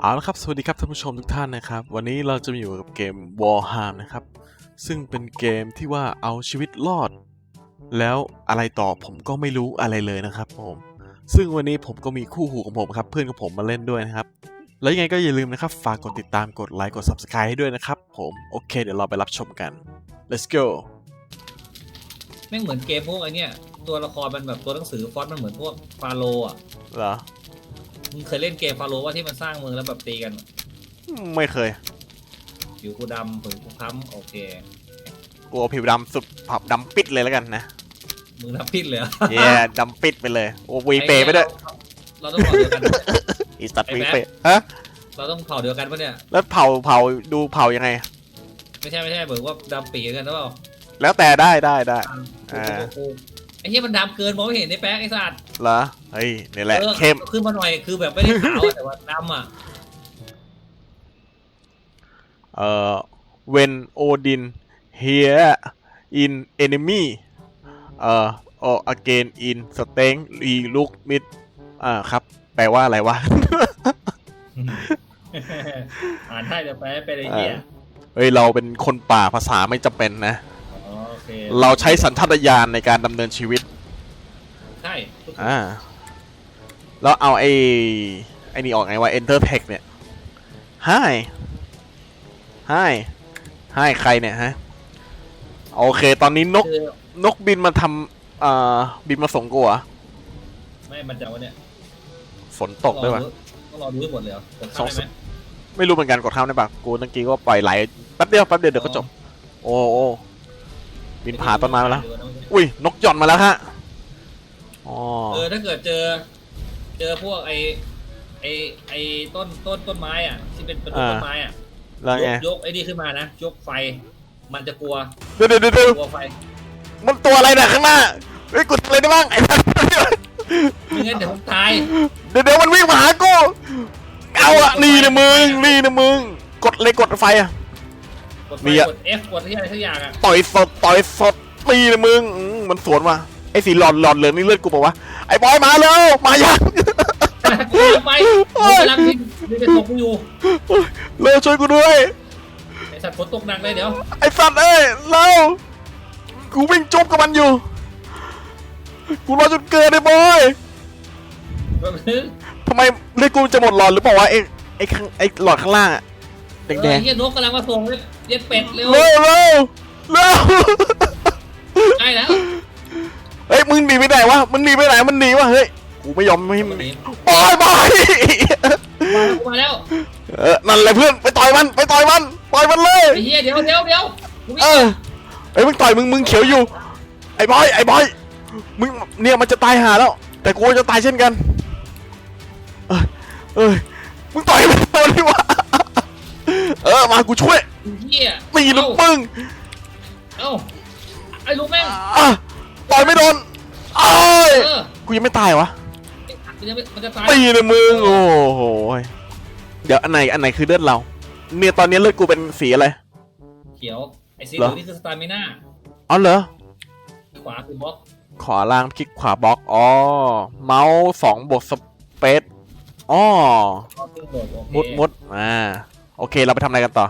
เอาละครับ สวัสดีครับท่านผู้ชมทุกท่านนะครับ วันนี้เราจะมาอยู่กับเกม Warham นะครับ ซึ่งเป็นเกมที่ว่าเอาชีวิตรอด แล้วอะไรต่อผมก็ไม่รู้อะไรเลยนะครับผม ซึ่งวันนี้ผมก็มีคู่หูของผมครับ เพื่อนของผมมาเล่นด้วยนะครับ แล้วยังไงก็อย่าลืมนะครับ ฝากกดติดตามกดไลค์กด Subscribe ให้ด้วยนะครับผม โอเค เดี๋ยวเราไปรับชมกัน let's go แม่งเหมือนเกมพวกไอเนี้ยตัวละครมันแบบตัวหนังสือฟอนต์มันเหมือนพวกฟาโรห์อะเหรอ มึงเคยเล่นเกมฟาโรห์ว่าที่มันสร้างเมืองแล้วแบบตีกันไม่เคย ผิวกูดำผิวกูค้ำโอเคกลัวผิวดำสุดผับดำปิดเลยแล้วกันนะมึงนับพิษเลยเหรอเย้ดำปิดไปเลยโอ้วีเปไปด้วยเราต้องเผ่าเดียวกันปะเนี่ยอีสัตว์ไอ้วีแม็กเปฮะเราต้องเผ่าเดียวกันปะเนี่ยแล้วเผาเผาดูเผายังไง ไม่ใช่ไม่ใช่เหมือนว่าดำปีกันหรือเปล่าแล้วแต่ได้ได้ได้อ่าโอ้โห ไอ้เหี้ยมันดำเกินมองไม่เห็นในแป๊กไอ้สัตว์เหรอเฮ้ยนี่แหละออเข้มขึ้นมาหน่อยคือแบบไม่ได้ขาวอะแต่ว่าดำอะเอ่อ when Odin here in enemy เอ่อ or again in strength re look mid อ่าครับ แปลว่าอะไรวะ อ่านได้แต่แปลเป็นไอ้เหี้ยเฮ้ย เราเป็นคนป่าภาษาไม่จำเป็นนะอ๋อโอ เคเราใช้สัญชาตญาณในการดำเนินชีวิต ใช่ทุกคนอ่า แล้วเอาไอ้ไอ้นี่ออกไงว่า enter text เนี่ย hi hi hi ใครเนี่ยฮะ โอเค ตอนนี้นกคือนกบินมาทำอ่าบินมาส่งกูเหรอไม่มันจะว่าเนี่ยฝนตกด้วยวะ ต้องรอดูให้หมดเลยเหรอผมสองเข้าได้ไหมไม่รู้เหมือนกันกดข้ามได้ปะกูเมื่อกี้ก็ปล่อยไหลแป๊บเดียวแป๊บเดียวเดี๋ยวก็จบ โอ้โอ้ บินผ่านต้นไม้มาแล้ว อุ้ยนกหย่อนมาแล้วฮะ อ๋อ เออถ้าเกิดเจอ เจอพวกไอไอไอต้นต้นต้นไม้อะที่เป็นเป็นต้นอ่า ต้นไม้อะแล้วไง ยกยกไอ้นี่ขึ้นมานะยกไฟ มันจะกลัวเดี๋ยวเดี๋ยวเดี๋ยวเดี๋ยวกลัวไฟมันตัวอะไรเนี่ยข้างหน้า เฮ้ยกูทำอะไรได้บ้างไอ้สัสไม่งั้นเดี๋ยวผมตายเดี๋ยวเดี๋ยวมันวิ่งมาหากู เอาอะนี่นะมึงนี่นะมึง กดเลยกดไฟอะ กดไฟมีอะ กด F กดที่อะไรสักอย่างอะต่อยสดต่อยสดตีนะมึงอืมมันสวนมาไอ้สีหลอดหลอดเหลืองนี่เลือดกูบอกว่าไอ้บอยมาแล้วมายัง กูกำลังไปกูกำลังที่นี่เป็นตัวกูอยู่เร็วช่วยกูด้วย ไอสัตว์ฝนตกหนักเลยเดี๋ยวไอ้สัตว์เอ้ยเร็วกูวิ่งจุบกับมันอยู่ กูรอจนเกินไอ้บอยแบบนึงทำไมเลือดกูจะหมดหลอดหรือเปล่าวะไอ้ไอ้ข้างไอ้หลอดข้างล่างอะแดเองอเฮียนกกำลังมาส่งเลย เย็ดเป็ดเร็วๆเร็วเร็วเร็วใกล้แล้วเฮ้ยมึงหนีไปไหนวะมันหนีไปไหนมันหนีวะเฮ้ยกูไม่ยอมไม่ให้มันหนีมาบอยบอยแล้วกูมาแล้วเออนั่นแหละเพื่อนไปต่อยมันไปต่อยมันต่อยมันเลยไอ้เฮียเดี๋ยวเดี๋ยวเดี๋ยวกูวิ่งเออไอ้ยมึงต่อยมึงมึงเขียวอยู่ ไอ้บอยไอ้บอยมึงเนี่ยมันจะตายหาแล้ว แต่กูจะตายเช่นกันเออเอยมึงต่อยมันโดนดิวะเออมากูช่วย เฮียตีลูกปึ้งเอ้าไอ้ลูกแม่งอะต่อยไม่โดนเอ้ยเออกูยังไม่ตายวะมันจะมันจะตายตีเลยมึงโอ้โหเดี๋ยวอันไหนอันไหนคือเลือดเรา เนี่ยตอนนี้เลือดกูเป็นสีอะไร เขียวไอ้สีเหเหรลือองนี่คือสตามิน่าอ๋อเหรอขวาคือบล็อกขวาล่างคลิกขวาบล็อกอ๋อเมาส์สองบวกสเปซอ๋อก็คือโดดโอเคมุดมุดอ่าโอเคเราไปทำอะไรกันต่อ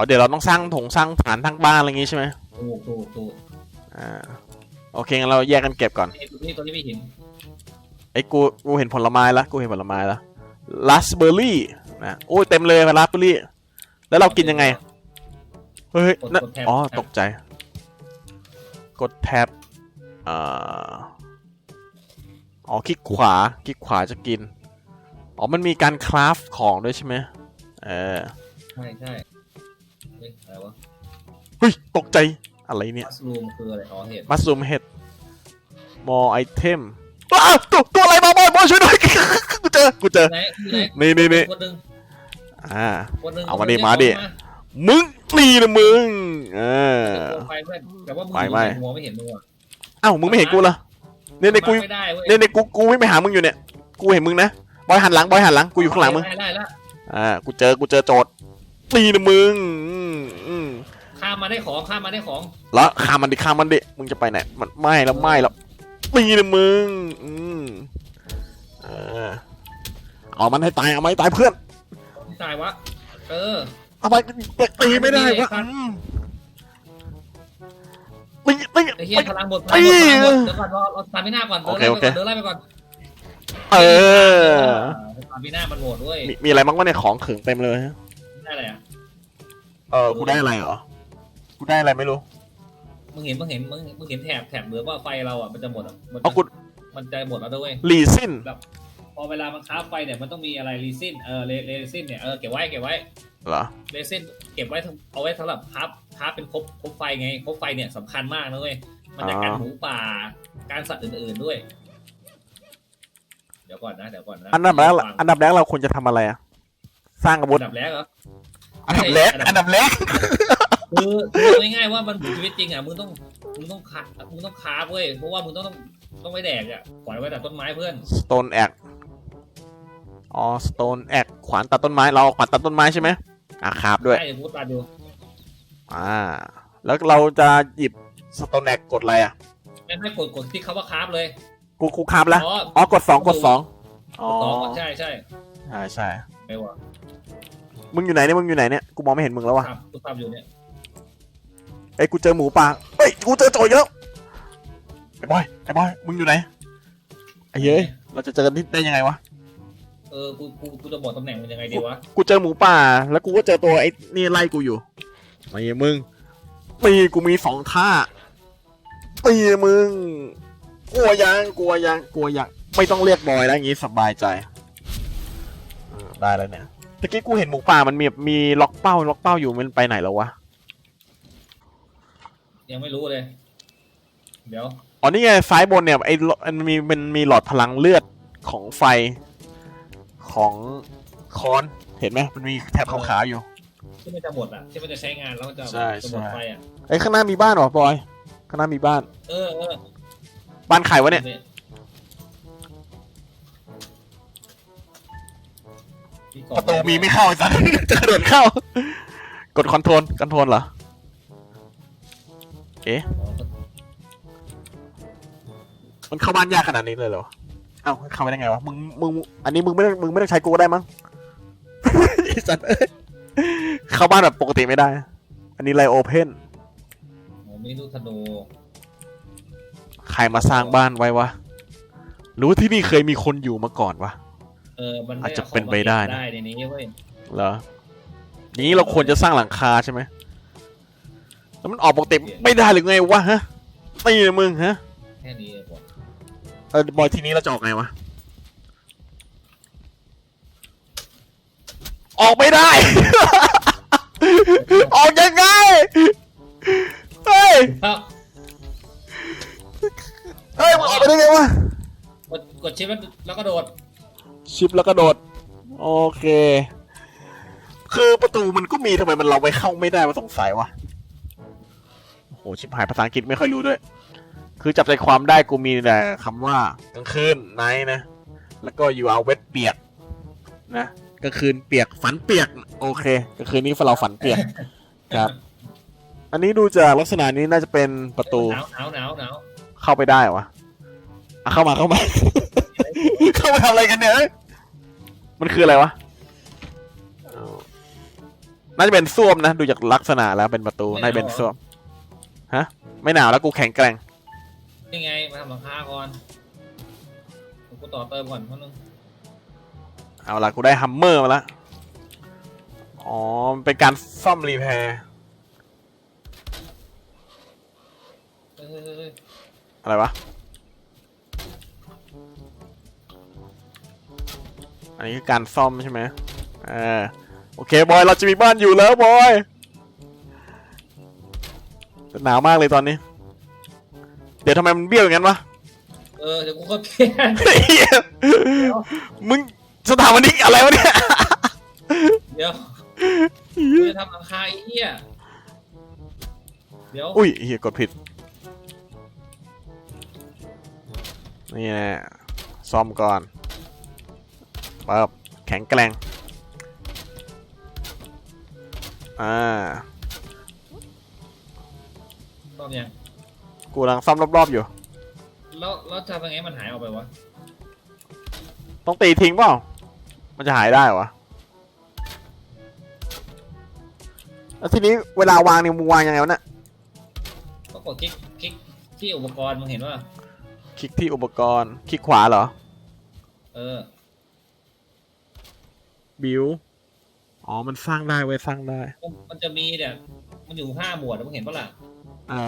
อ๋อเดี๋ยวเราต้องสร้างถงสร้างฐานทั้งบ้านอะไรอย่างงี้ใช่ไหมถูกถูกถูกอ่าโอเคงั้นเราแยกกันเก็บก่อนไอ้ตัวนี้ตัวนี้ไม่เห็นไอ้กูกูเห็นผลไม้แล้วกูเห็นผลไม้แล้วราสเบอร์รี่นะโอ้ยเต็มเลยราสเบอร์รี่แล้วเรากินยังไงเฮ้ยนั่นอ๋อตกใจ กดแท็บอ่าอ๋อคลิกขวาคลิกขวาจะกิน อ๋อ มันมีการคราฟของด้วยใช่ไหมเออ ใช่ใช่ เฮ้ยอะไรวะเฮ้ยตกใจอะไรเนี่ยมัสลูมคืออะไรอ๋อเห็ดมัสลูมเห็ด more item อ้าวตัวตัวอะไรมาบอยบอยช่วยด้วยกูเจอกูเจอไหนอยู่ไหนนี่นี่นี่คนหนึ่งอ่าคนหนึ่งเอามาคนหดินึ่งมาดิเอมึงนี่นะมึงเออตัวไฟเพื่อนแต่ว่ามึงไฟไหม้มองไม่เห็นมึงอะเอ้ามึงไม่เห็นกูเหรอเนี่ยในกูไม่ได้เว้ยเนี่ยในกูกูวิ่งไปหามึงอยู่เนี่ยกูเห็นมึงนะบอยหันหลังบอยหันหลังกูอยู่ข้างหลังมึงได้ได้แล้วอ่ากูเจอกูเจอโจทย์ นี่นะมึงอืมข้ามมาได้ของข้ามมาได้ของแล้วข้ามมันดิข้ามมันดิมึงจะไปไหนมันไม่แล้วไม่แล้วนี่นะมึงอืมเอ่าเอามันให้ตายเอามันให้ตายเพื่อนตายวะ เออ เอาไปตีไม่ได้วะอืมตีตีไอ้เหี้ยพลังหมดพลังหมดพลังหมดเดี๋ยวก่อนรอเราตามพี่หน้าก่อนเดินไล่ไปก่อนเดินไล่ไปก่อนเออตามพี่หน้ามันโหวตด้วยมีมีอะไรบ้างวะเนี่ยของขึงเต็มเลยฮะ ได้อะไรอะเออกูได้อะไรเหรอ กูได้อะไรไม่รู้ มึงเห็นมึงเห็นมึงมึงเห็นแถบแถบเหลืองว่าไฟเราอะมันจะหมดอะมันเอากูมันจะหมดแล้วด้วยลีซินพอเวลามันค้าฟไฟเนี่ยมันต้องมีอะไรรีซินเออเรเรซินเนี่ยเออเก็บไว้เก็บไว้เหรอเรซินเก็บไว้ทั้งเอาไว้สำหรับค้าค้าเป็นครบครบไฟไงครบไฟเนี่ยสำคัญมากนะเว้ยมันจะกันหมูป่าการสัตว์อื่นๆด้วย เดี๋ยวก่อนนะเดี๋ยวก่อนนะอันดับแรกฟังอันดับแรกเราควรจะทำอะไรอะสร้างอาวุธอันดับแรกเหรอ อันดับแรกอัอันนดัดับบแรกคือคือเอาง่ายๆว่ามันชีวิตจริงอะมึงต้องมึงต้องค้ามึงต้องค้าเว้ยเพราะว่ามึงต้องต้องต้องไว้แดกอะปล่อยไว้แต่ต้นไม้เพื่อนสโตนแอกอ๋อสโตนแอกขวานตัดต้นไม้ เราเอาขวานตัดต้นไม้ใช่ไหมอะครับด้วย ใช่เดี๋ยวกูตัดอยู่อ่า แล้วเราจะหยิบสโตนแอกกดอะไรอะ ไม่ไม่กดกดที่เขาว่าคราฟเลยกูกูคาบแล้ว อ๋อ อ๋อกดสองกดสองอ๋อ ต่อใช่ใช่ใช่ใช่ ไม่วะ มึงอยู่ไหนเนี่ยมึงอยู่ไหนเนี่ยกูมองไม่เห็นมึงแล้วว่ะครับกูทำอยู่เนี่ยไอ้ยกูเจอหมูป่าเฮ้ยกูเจอโจรอีกแล้วไอ้บอยไอ้บอยมึงอยู่ไหนไอ้เย้ยเราจะเจอกันที่ได้ยังไงวะเออกูกูกูจะบอกตำแหน่งมันยังไงดีวะกูเจอหมูป่า แล้วกูก็เจอตัวไอ้นี่ไล่กูอยู่มาเหี้ยมึงตีกูมีสองท่าตีมึงกลัวยังกลัวยังกลัวยังไม่ต้องเรียกบอยแล้วอย่างงี้สบายใจเออได้แล้วเนี่ย ตะกี้กูเห็นหมูป่ามันมีแบบมีล็อกเป้าล็อกเป้าอยู่มันไปไหนแล้ววะ ยังไม่รู้เลย เดี๋ยว อ๋อนี่ไงซ้ายบนเนี่ยไอ้หลอดมันมีมันมีหลอดพลังเลือดของไฟของคอนเห็นไหมมันมีแถบขาวๆอยู่ ที่มันจะหมดอะ ที่มันจะใช้งานแล้วมันจะใช่จะหมดใช่ ไฟอะ ไอ้ยข้างหน้ามีบ้านเหรอบอย ข้างหน้ามีบ้าน เออเออบ้านใครวะเนี่ยที่ก่อ ประตูมีไม่เข้าไอ้สัสจะกระโดดเข้า กดคอนโทรลคอนโทรลเหรอ เอ๊ะอ๋อมันเข้าบ้านยากขนาดนี้เลยเหรอ เอ้าเข้าไปได้ไงวะ มึง มึง อันนี้มึงไม่ต้องมึงไม่ต้องใช้กูก็ได้มั้ง ไอ้สัตว์เอ้ยเข้าบ้านแบบปกติไม่ได้ อันนี้ไลโอเพนผมมีลูกธนูใครมาสร้างบ้านไว้วะ หรือว่าที่นี่เคยมีคนอยู่มาก่อนวะ เออมันอาจจะเป็นไปได้นะ ได้ในนี้เว้ยเหรออย่างนี้เราควรจะสร้างหลังคาใช่ไหมแล้วมันออกปกติไม่ได้หรือไงวะฮะตีเลยมึงฮะแค่นี้เองผมเออบอยทีนี้เราจะออกไงวะออกไม่ได้ ออกยังไงเฮ้ยครับเฮ้ยมันออกไปได้ไงวะกดกดชิปแล้วแล้วก็โดด ชิปแล้วก็โดด โอเค คือประตูมันก็มีทำไมมันเราไปเข้าไม่ได้มาสงสัยวะโอ้โหชิบหายภาษาอังกฤษไม่ค่อยรู้ด้วย คือจับใจความได้กูมีแต่คำว่ากลางคืนไนนะ แล้วก็อยู่เอาเวทเปียก นะกลางคืนเปียกฝันเปียก โอเคกลางคืนนี้เราฝันเปียกครับ อันนี้ดูจากลักษณะนี้น่าจะเป็นประตูหนาวหนาวหนาวหนาวเข้าไปได้เหรอวะอะเข้ามาเข้ามา เข้ามาทำอะไรกันเนี่ยเอ้ย มันคืออะไรวะเอ้าน่าจะเป็นส้วมนะ ดูจากลักษณะแล้วเป็นประตู น่าจะเป็นส้วม ฮะ ไม่หนาวแล้วกูแข็งแกร่ง นี่ไง มาทำหลังคาก่อนกูต่อเติมก่อนเพราะนึงเอาละกูได้ฮัมเมอร์มาแล้วอ๋อมันเป็นการซ่อมรีแพร์เออเออเอออะไรวะ อันนี้คือการซ่อมใช่ไหมเออโอเคบอยเราจะมีบ้านอยู่แล้วบอยแต่หนาวมากเลยตอนนี้ เดี๋ยวทำไมมันเบี้ยวอย่างนั้นวะเออเดี๋ยวกูก็เปลี่ยนเหี้ยมึงสถาปนิกอะไรวะเนี่ย เดี๋ยวกูจะทำหลังคาไอ้เหี้ยเดี๋ยวอุ้ยเฮียกดผิด นี่แนะซ่อมก่อน ปั๊บแข็งแกร่งอ่าตอนยังกูกำลังซ่อมรอบๆอยู่ แล้วแล้วทำยังไงมันหายออกไปวะต้องตีทิ้งเปล่า มันจะหายได้วะแล้วทีนี้เวลาวางเนี่ยมึงวางยังไงวะเนี่ยก็กดคลิกคลิกที่อุปกรณ์มึงเห็นว่าคลิกที่อุปกรณ์ คลิกขวาเหรอ เออ บิวอ๋อ มันสร้างได้เว้ยสร้างได้ มันจะมีเนี่ย มันอยู่ห้าหมวดอะมึงเห็นปะล่ะอ่า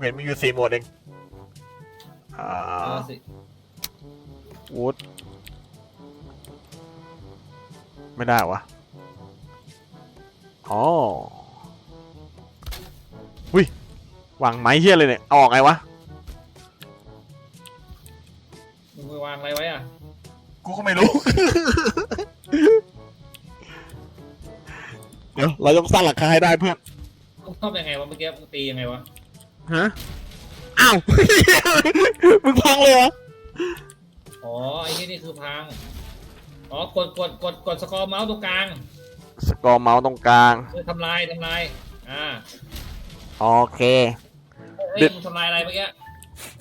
เห็นมีอยู่สี่โหมดเองอ่าเออสิวูดไม่ได้วะอ๋อวิวางไม้เฮี้ยเลยเนี่ยเอาออกไงวะ มึงไปวางอะไรไว้อะ กูก็ไม่รู้ เดี๋ยวเราต้องสร้างหลังคาให้ได้เพื่อน ต้องชอบยังไงวะเมื่อกี้มึงตียังไงวะฮะ อ้าว มึงพังเลยเหรอ อ๋อไอ้ที่นี่คือพังอ๋อกดกดกดกดสกอร์เมาส์ตรงกลางสกอร์เมาส์ตรงกลางคือทำลายทำลายอ่าโอเค เฮ้ยเด็ด มึงทำลายอะไรเมื่อกี้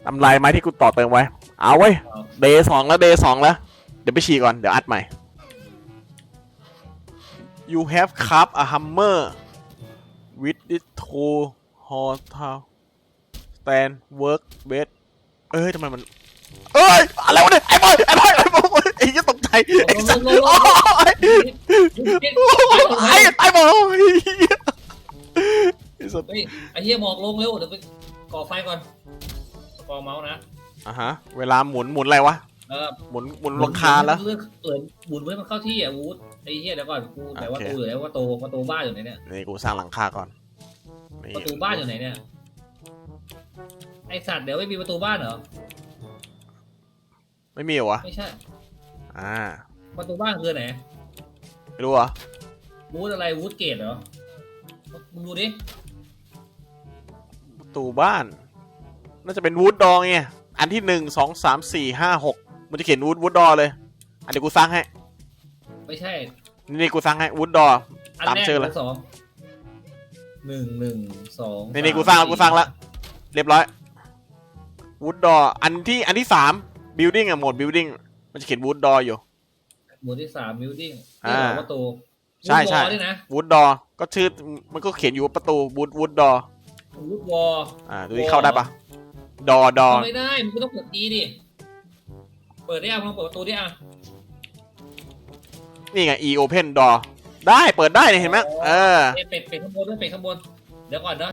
ทำลายไม้ที่กูต่อเติมไว้ เอาไว้ยเอาเดย์สองแล้วเดย์สองแล้ว เดี๋ยวไปฉี่ก่อน เดี๋ยวอัดใหม่ you have carved a hammer with this tool horse stand work bed เอ้ยทำไมมันเอ้ยอะไรวะเนี่ยไอ้บอยไอ้บอยไอ้บอยไอ้ยี่ตกใจไอ้สัสลงลงลงโอ้ยไอ้ตายหมดแล้วไอ้สัสเฮ้ยไอ้เหี้ยหมอกลงเร็วเดี๋ยวไปก่อไฟก่อนสกอร์เมาส์นะอะฮะเวลาหมุนหมุนอะไรวะ เออหมุนหมุนหลังคาแล้วเลือกเปิดหมุนไว้มันเข้าที่อะวูดไอ้เหี้ยเดี๋ยวก่อนกูแต่ว่าโอเคตูอยู่ไหนว่าตูประตูบ้านอยู่ไหนเนี่ยนี่กูสร้างหลังคาก่อนนี่ประตูบ้านอยู่ไหนเนี่ยไอสัตว์เดี๋ยวไม่มีประตูบ้านเหรอไม่มีเหรอวะไม่ใช่ อ่าประตูบ้านคือไหนไม่รู้เหรอวูดอะไรวูดเกตเหรอมึงดูดิประตูบ้าน น่าจะเป็นวูดดอไงอันที่หนึ่งสองสามสี่ห้าหก มันจะเขียนวูดวูดดอเลย อันนี้กูสร้างให้ ไม่ใช่ นี่นี่กูสร้างให้วูดดออันตามแรกชื่อหเลรืยอสองหนึ่งหนึ่งสองนี่นี่กูสร้างแล้วกูสร้างแล้วเรียบร้อยวูดดออันที่อันที่สามบิ l ดิ้งอะโหมดบิ l ดิ้งมันจะเขียนวูดดออยู่ หมู่ที่สามบิวดิ้งอ่านี่เหรอประตูใช่ใช่วูดวอลด้วยนะวูดดอก็ชื่อมันก็เขียนอยู่ว่าประตูวูดวูดดอวูดวอลอ่าดูที่เข้าได้ปะดอดอเข้าไม่ได้มึงก็ต้องเปิดอีดิ เปิดได้ยังมึงเปิดประตูได้ยังนี่ไง e open door ได้เปิดได้เนี่ยเห็นไหมเออ เอ้ยเป็ดเป็ดข้างบนด้วยเป็ดข้างบน เดี๋ยวก่อนนะ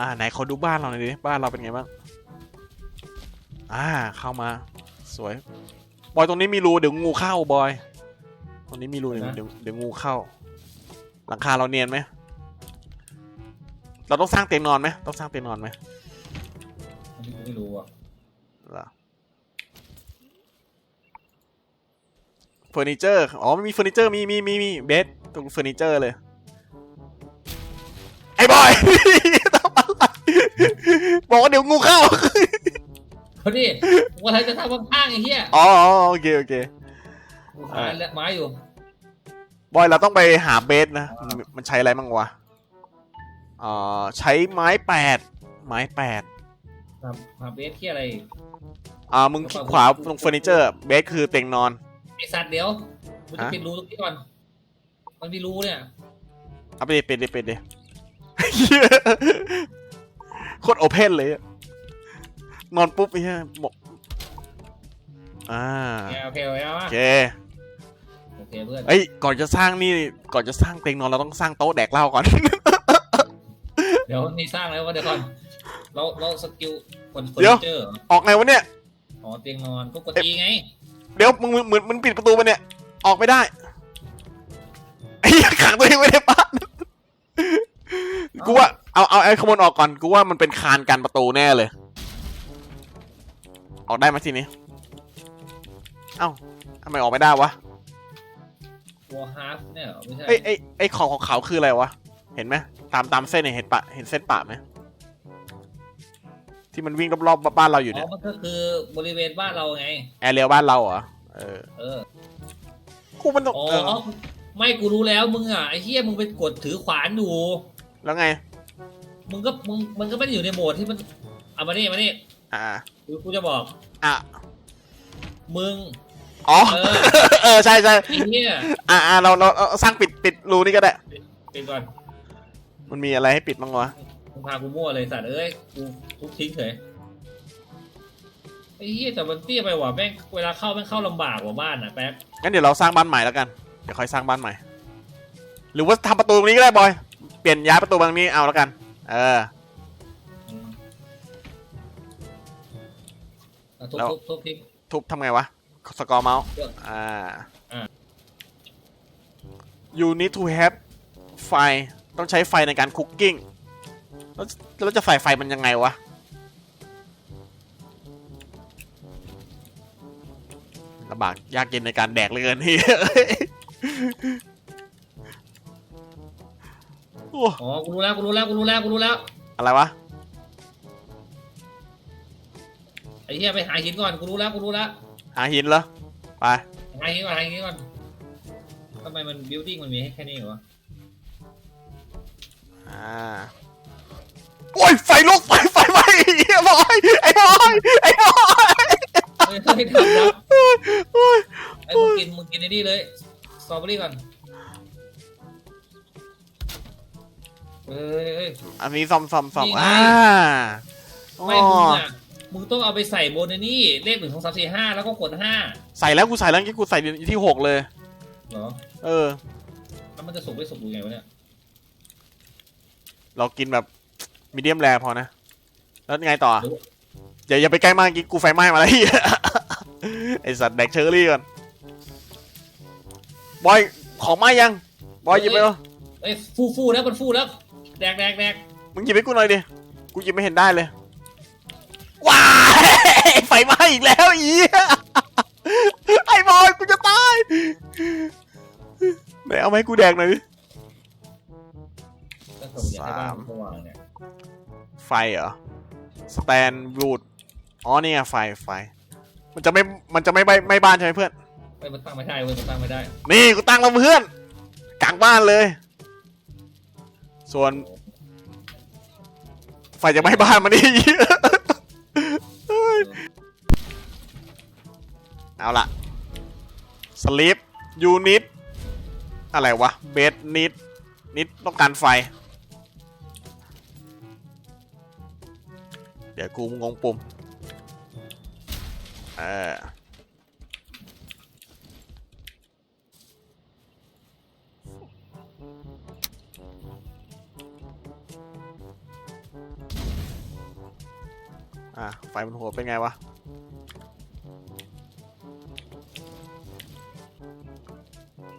อ่าไหนเขาดูบ้านเราหน่อยดิบ้านเราเป็นไงบ้างอ่าเข้ามา สวย บอยตรงนี้มีรูเดี๋ยวงูเข้าบอย ตรงนี้มีรูเดี๋ยวเดี๋ยวเดี๋ยวงูเข้า หลังคาเราเนียนไหมเราต้องสร้างเตียงนอนไหมต้องสร้างเตียงนอนไหมอันนี้กูไม่รู้อะเหรอเฟอร์นิเจอร์อ๋อไม่มีเฟอร์นิเจอร์มีมีมีมีเบสตรงเฟอร์นิเจอร์เลยไอ้บอยทำอะไร บอกว่าเดี๋ยวงูเข้าเขาดิว่าอะไรจะทำข้างๆไอ้เหี้ยอ๋ออ๋อโอเคโอเค กูหาไม้อยู่บอยเราต้องไปหาเบสนะมันมันใช้อะไรบ้างวะเอ่อใช้ไม้แปดไม้แปดหาหาเบสที่อะไร อ่ามึงคลิกขวาตรงเฟอร์นิเจอร์เบสคือเตียงนอน ไอสัตว์เดี๋ยวกูจะฮะ ปิดรูตรงนี้ก่อน มันมีรูเนี่ยเอาไปดิปิดดิปิดดิ โคตรโอเพนเลยอะนอนปุ๊บไอ้เหี้ยหมกอ่าโอเคโอเคเอาโอมาเคโอเคเพื่อนเอ้ยก่อนจะสร้างนี่ก่อนจะสร้างเตียงนอนเราต้องสร้างโต๊ะแดกเหล้าก่อน เดี๋ยวนี่สร้างแล้วก็เดี๋ยวก่อนเราเราสกิลคนเฟอเดี๋ยวร์นิเจอร์เหรอออกไงวะเนี่ยอ๋อเตียงนอนก็กดอีไง เดี๋ยวมึงมึงเหมือนมึงปิดประตูมาเนี่ย ออกไม่ได้ไอ้เหี้ยขังตัวเองไว้ในบ้านกูว่า เอาเอาไอ้ขโมยออกก่อนกูว่ามันเป็นคานกันประตูแน่เลย ออกได้ไหมทีนี้ เอ้าทำไมออกไม่ได้วะวอลฮาร์ฟเนี่ยเหรอไม่ใช่ไอ้ไอ้ไอ้ของของเขาคืออะไรวะ เห็นไหมตามตามเส้นเนี่ยเห็นปะเห็นเส้นปะไหมที่มันวิ่งรอบๆบ้านเราอยู่อ๋เนี่อยมันก็คือบริเวณบ้านเราไง แอร์เรียบ้านเราเหรอเออเออกูมันต้องอ๋อเออไม่กูรู้แล้วมึงอะไอ้เหี้ยมึงไปกดถือขวานอยู่แล้วไง มึงก็มึงมันก็ไม่ได้อยู่ในโหมดที่มันเอามานี่มานี่อ่า กูกูจะบอก อะ มึง อ๋อ เออ เออ ใช่ใช่ไอ้เหี้ยอ่าอ่าเราเราเราสร้างปิดปิดรูนี่ก็ได้ปิดก่อนมันมีอะไรให้ปิดบ้างวะ มึงพากูมั่วเลยสัตว์เอ้ยกูทุบทิ้งเฉยไอ้เหี้ยแต่มันเตี้ยไปว่ะแม่งเวลาเข้าแม่งเข้าลำบากกว่าบ้านอะแป๊บงั้นเดี๋ยวเราสร้างบ้านใหม่แล้วกัน เดี๋ยวค่อยสร้างบ้านใหม่ หรือว่าทำประตูตรงนี้ก็ได้บอย เปลี่ยนย้ายประตูบางนี้เอาแล้วกัน เอออืมอะทุบแล้ว ทุบทุบทิ้ง ทุบทำไงวะ สกอร์เมาส์เลือกอ่า อ่า you need to have ไฟ ต้องใช้ไฟในการคุกกิ้ง แล้วแล้วจะใส่ไฟมันยังไงวะ ลำบากยากเย็นในการแดกเหลยเกินที่ โอ้อ๋อ กูรู้แล้ว กูรู้แล้ว กูรู้แล้ว กูรู้แล้ว อะไรวะ ไอ้เหี้ยไปหาหินก่อน กูรู้แล้ว กูรู้แล้ว หาหินเหรอ ไป หาหินก่อน หาหินก่อนทำไมมันบิวติ้งมันมีให้แค่นี้เหรออ่า โอ้ย ไฟลุกไฟไฟไหม้ไอ้บอยไอ้บอยไอ้บอยเฮ้ยเฮ้ยทำแล้วโอ้ย ไอ้มึงกินมึงกินไอ้นี่เลย สตรอเบอรี่ก่อน เฮ้ยเฮ้ย อันนี้ซ่อมซ่อมซ่อมนี่ไง อ่าไม่อ๋มึงออะมึงต้องเอาไปใส่บนไอ้นี่เลขหนึ่งสองสามสี่ห้าแล้วก็กดห้าใส่แล้วกูใส่แล้วกี้กูใส่ที่หกเลย เหรอเออ แล้วมันจะสุกไม่สุกยังไงวะเนี่ยเรากินแบบมีเดียมแรพอนะ แล้วไงต่ออย่าอย่าไปใกล้มากกี้กูไฟไหม้มาแล้วเหี้ยไอสัตว์แดกเชอร์รี่ก่อนบอยของไหม้ยัง บอยหยิบไปเหรอเอ้ยฟูฟูแล้วมันฟูแล้ว แดกแดกแดกมึงหยิบให้กูหน่อยดิ กูหยิบไม่เห็นได้เลย ว้ายไฟไหม้อีกแล้วอีไอ้บอยกูจะตายไหนเอามาให้กูแดกหน่อยดิ ก็สมอยากให้บ้านมันสว่างเนี่ยไฟเหรอ สแตนรูดอ๋อนี่ไงไฟไฟ มันจะไม่ มันจะไม่ไม่ไม่บ้านใช่ไหมเพื่อนเอ้ยมันตั้งไม่ได้เว้ยมันตั้งไม่ได้ นี่กูตั้งแล้วเพื่อนกลางบ้านเลย ส่วนไฟจะไม่บ้านมานี่เอาละสลิปยูนิตอะไรวะ เบสนิดนิดต้องการไฟ เดี๋ยวกูงงปุ่มเออ อะไฟมันหัวเป็นไงวะ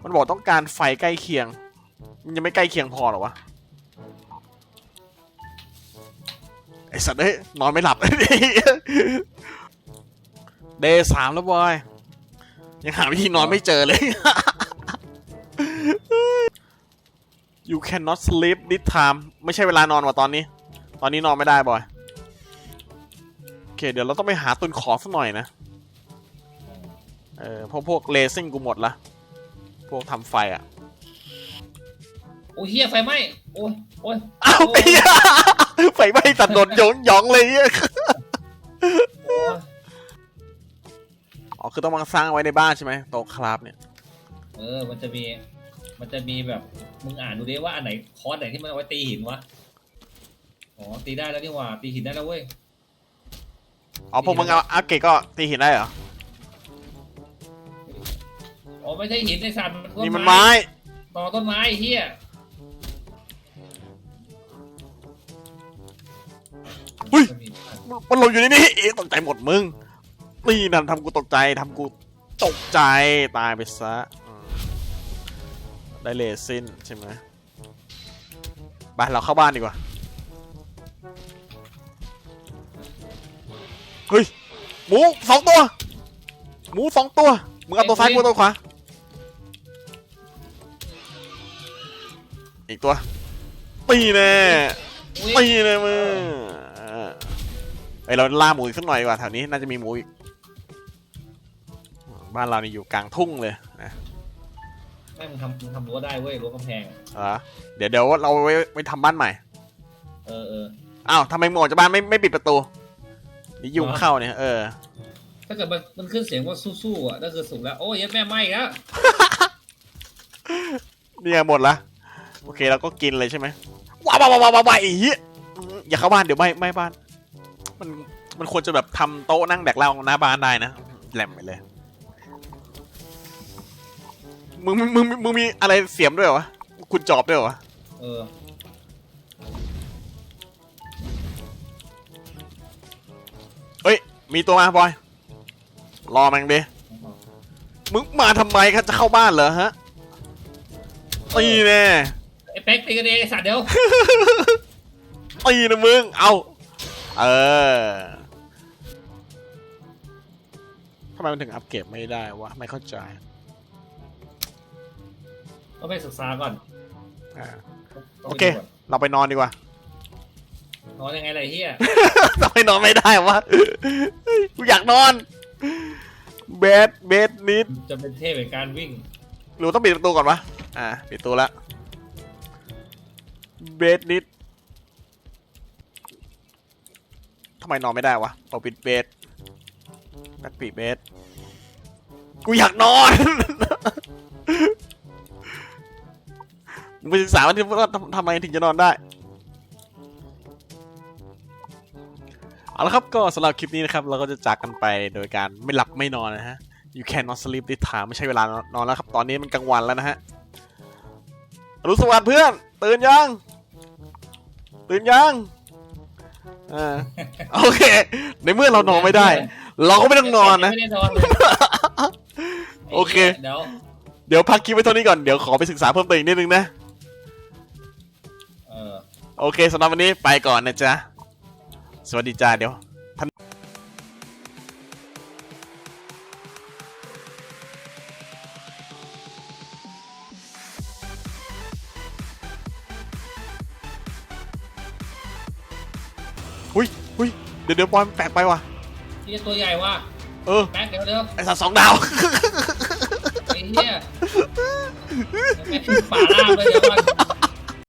มันบอกต้องการไฟใกล้เคียง มันยังไม่ใกล้เคียงพอหรอวะ ไอสัตว์เอ้ยนอนไม่หลับเดย์สามแล้วบอย ยังหาวิธีนอนไม่เจอเลย you cannot sleep this time ไม่ใช่เวลานอนว่ะตอนนี้ ตอนนี้นอนไม่ได้บอย เคเดี๋ยวเราต้องไปหาตุนขอสักหน่อยนะ เออพวกพวกเลซิ่งกูหมดละ พวกทำไฟอะ โอ้ยเฮียไฟไหม้โอ้ยโอ้ยอ้าวโอ้ไอ้เหี้ยไฟไหม้ตัดโดนยองยองเลยเหี้ยโอ้ยอ๋อคือต้องมาสร้างไว้ในบ้านใช่ไหมโต๊ะคราฟเนี่ย เออ มันจะมี มันจะมีแบบ มึงอ่านดูดิว่าอันไหนคอร์สไหนที่มันเอาไว้ตีหินวะ อ๋อ ตีได้แล้วนี่หว่า ตีหินได้แล้วเว้ย อ๋อพวกมึงเอาอัพเกรดก็ตีหินได้เหรออ๋อไม่ใช่หินไอ้สัตว์ต้นี่มันไม้ ต่อต้นไม้ไอ้เฮียอุ้ย มันหลงอยู่ในนี้เอ๊ะตกใจหมดมึง นี่นั่นทำกูตกใจทำกูตกใจตายไปซะอืมได้เลซินใช่ไหมไปเราเข้าบ้านดีกว่า เฮ้ยหมูสองตัว หมูสองตัวมึงเอาตัวซ้ายกูเอาตัวขวาอีกตัวตีแน่อุ๊ยตีแน่มึงไอยเราล่าหมูอีกสักหน่อยดีกว่าแถวนี้น่าจะมีหมูอีกบ้านเรานี่อยู่กลางทุ่งเลยนะไม่มึงทำมึงทำรั้วได้เว้ยรั้วกำแพงอะเหรอเดี๋ยวเดี๋ยวเราไว้ไว้ทำบ้านใหม่ เออเอออ้าวทำไมหมอจากบ้านไม่ไม่ปิดประตู นี่ยุงเหรอเข้าเนี่ยเออ ถ้าเกิดมันมันขึ้นเสียงว่าสู้ๆอะนั่นคือสุกแล้ว โอ้ยยัดแม่ไหม้อีกแล้วเนี่ยหมดละโอเคเราก็กินเลยใช่ไหมว้าวว้าวว้าวว้าวว้าวไอ้เหี้ยอย่าเข้าบ้านเดี๋ยวไหม่ไหม่บ้าน มันมันควรจะแบบทำโต๊ะนั่งแดกเหล้าหน้าบ้านได้นะแหลมไปเลยมึงมึงมึงมึงมีอะไรเสียมด้วยเหรอวะคุณจอบด้วยเหรอวะเออ มีตัวมาบอย รอมันดิ มึงมาทำไมครับจะเข้าบ้านเหรอฮะตีแน่ไอ้เป๊กตีกันเองไอ้สัตว์เดี๋ยว ตีนะมึง เอา เออทำไมมันถึงอัปเกรดไม่ได้วะ ไม่เข้าใจต้องไปศึกษาก่อนอ่าต้งโอไปเค ดูก่นเราไปนอนดีกว่า นอนยังไงล่ะไอ้เฮีย ทำไมนอนไม่ได้วะ กูอยากนอนเบสเบสนิดจะเป็นเทพในการวิ่งหรือต้องปิดประตูก่อนวะอ่าปิดประตูแล้วเบสนิดทำไมนอนไม่ได้วะพอปิดเบสแบ็คปิดเบสกูอยากนอนมึงไปศึกษาว่าที่ว่าทำทำไมถึงจะนอนได้ เอาละครับก็สำหรับคลิปนี้นะครับ เราก็จะจากกันไปโดยการไม่หลับไม่นอนนะฮะ you cannot sleep this time ไม่ใช่เวลานอนแล้วครับ ตอนนี้มันกลางวันแล้วนะฮะอรุณสวัสดิ์เพื่อน ตื่นยัง ตื่นยังอ่าโอเค ในเมื่อเรานอนไม่ได้ เราก็ไม่ต้องนอนนะ ไม่ได้นอนเลยโอเค เดี๋ยวเดี๋ยวพักคลิปไว้เท่านี้ก่อน เดี๋ยวขอไปศึกษาเพิ่มเติมอีกนิดนึงนะ เออ โอเคสำหรับวันนี้ไปก่อนนะจ๊ะ สวัสดีจ้าเดี๋ยวท่านหุยหุยเดี๋ยวเดี๋ยวบอลแปลกไปว่ะที่ตัวใหญ่ว่ะเออ แป๊กเดี๋ยวเดี๋ยวไอสัตว์สองดาว ไอ้เหี้ยแม่งป่าล่าเลยเดี๋ยวก่อน